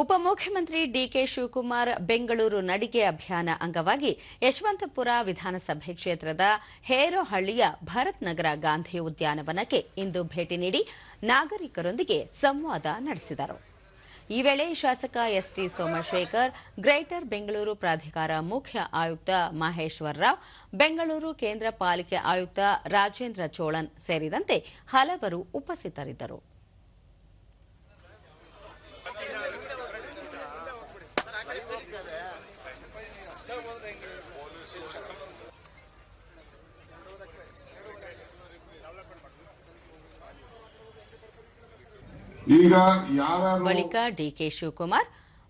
ಉಪಮುಖ್ಯಮಂತ್ರಿ ಡಿಕೆ ಶಿವಕುಮಾರ್ ಬೆಂಗಳೂರು ನಡಿಗೆ ಅಭಿಯಾನ ಅಂಗವಾಗಿ ಯಶವಂತಪುರ ವಿಧಾನಸಭೆ ಕ್ಷೇತ್ರದ ಹೇರೋಹಳ್ಳಿಯ ಭರತ್ ನಗರ ಗಾಂಧಿ ಉದ್ಯಾನವನಕ್ಕೆ ಇಂದು ಭೇಟಿ ನೀಡಿ ನಾಗರಿಕರೊಂದಿಗೆ ಸಂವಾದ ನಡೆಸಿದರು. ಈ ವೇಳೆ ಶಾಸಕ ಎಸ್ಟಿ ಸೋಮಶೇಖರ್, ಗ್ರೇಟರ್ ಬೆಂಗಳೂರು ಪ್ರಾಧಿಕಾರ ಮುಖ್ಯ ಆಯುಕ್ತ ಮಹೇಶ್ವರ ರಾವ್, ಬೆಂಗಳೂರು ಕೇಂದ್ರ ಪಾಲಿಕೆ ಆಯುಕ್ತ ರಾಜೇಂದ್ರ ಚೋಳನ್ ಸೇರಿದಂತೆ ಹಲವರು ಉಪಸ್ಥಿತರಿದ್ದರು. ಬಳಿಕ ಡಿಕೆ ಶಿವಕುಮಾರ್,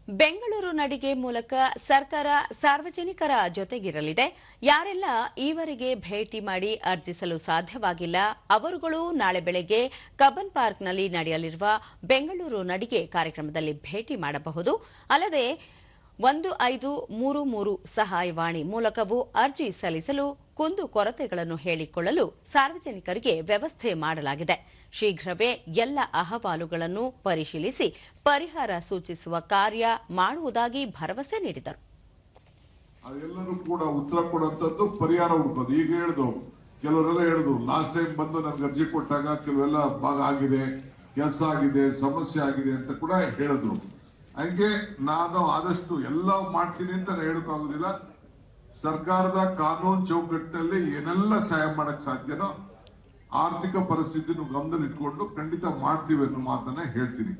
ಬೆಂಗಳೂರು ನಡಿಗೆ ಮೂಲಕ ಸರ್ಕಾರ ಸಾರ್ವಜನಿಕರ ಜೊತೆಗಿರಲಿದೆ. ಯಾರೆಲ್ಲ ಈವರೆಗೆ ಭೇಟಿ ಮಾಡಿ ಅರ್ಜಿಸಲು ಸಾಧ್ಯವಾಗಿಲ್ಲ, ಅವರುಗಳು ನಾಳೆ ಬೆಳಗ್ಗೆ ಕಬ್ಬನ್ ಪಾರ್ಕ್ನಲ್ಲಿ ನಡೆಯಲಿರುವ ಬೆಂಗಳೂರು ನಡಿಗೆ ಕಾರ್ಯಕ್ರಮದಲ್ಲಿ ಭೇಟಿ ಮಾಡಬಹುದು. ಅಲ್ಲದೆ ಒಂದು ಐದು ಮೂರು ಮೂರು ಸಹಾಯವಾಣಿ ಮೂಲಕವೂ ಅರ್ಜಿ ಸಲ್ಲಿಸಲು ಕುಂದು ಕೊರತೆಗಳನ್ನು ಹೇಳಿಕೊಳ್ಳಲು ಸಾರ್ವಜನಿಕರಿಗೆ ವ್ಯವಸ್ಥೆ ಮಾಡಲಾಗಿದೆ. ಶೀಘ್ರವೇ ಎಲ್ಲ ಅಹವಾಲುಗಳನ್ನು ಪರಿಶೀಲಿಸಿ ಪರಿಹಾರ ಸೂಚಿಸುವ ಕಾರ್ಯ ಮಾಡುವುದಾಗಿ ಭರವಸೆ ನೀಡಿದರು. ಅದೆಲ್ಲರೂ ಕೂಡ ಉತ್ತರ ಕೊಡುವಂತದ್ದು ಪರಿಹಾರ ಹುಡುಕೋದು ಈಗ ಹೇಳ್ದು ಕೆಲವರೆಲ್ಲ ಹೇಳಿದ್ರು ಲಾಸ್ಟ್ ಟೈಮ್ ಬಂದು ನನ್ಗೆ ಅರ್ಜಿ ಕೊಟ್ಟಾಗ ಕೆಲವೆಲ್ಲ ಭಾಗ ಆಗಿದೆ, ಕೆಲಸ ಆಗಿದೆ, ಸಮಸ್ಯೆ ಆಗಿದೆ ಅಂತ ಕೂಡ ಹೇಳಿದ್ರು. ಹಂಗೆ ನಾನು ಆದಷ್ಟು ಎಲ್ಲ ಮಾಡ್ತೀನಿ ಅಂತ ನಾನು ಸರ್ಕಾರದ ಕಾನೂನು ಚೌಕಟ್ಟಿನಲ್ಲಿ ಏನೆಲ್ಲ ಸಹಾಯ ಮಾಡಕ್ ಸಾಧ್ಯನೋ ಆರ್ಥಿಕ ಪರಿಸ್ಥಿತಿನೂ ಗಮನದಲ್ಲಿ ಇಟ್ಕೊಂಡು ಖಂಡಿತ ಮಾಡ್ತೀವಿ ಅನ್ನೋ ಮಾತನ್ನ ಹೇಳ್ತೀನಿ.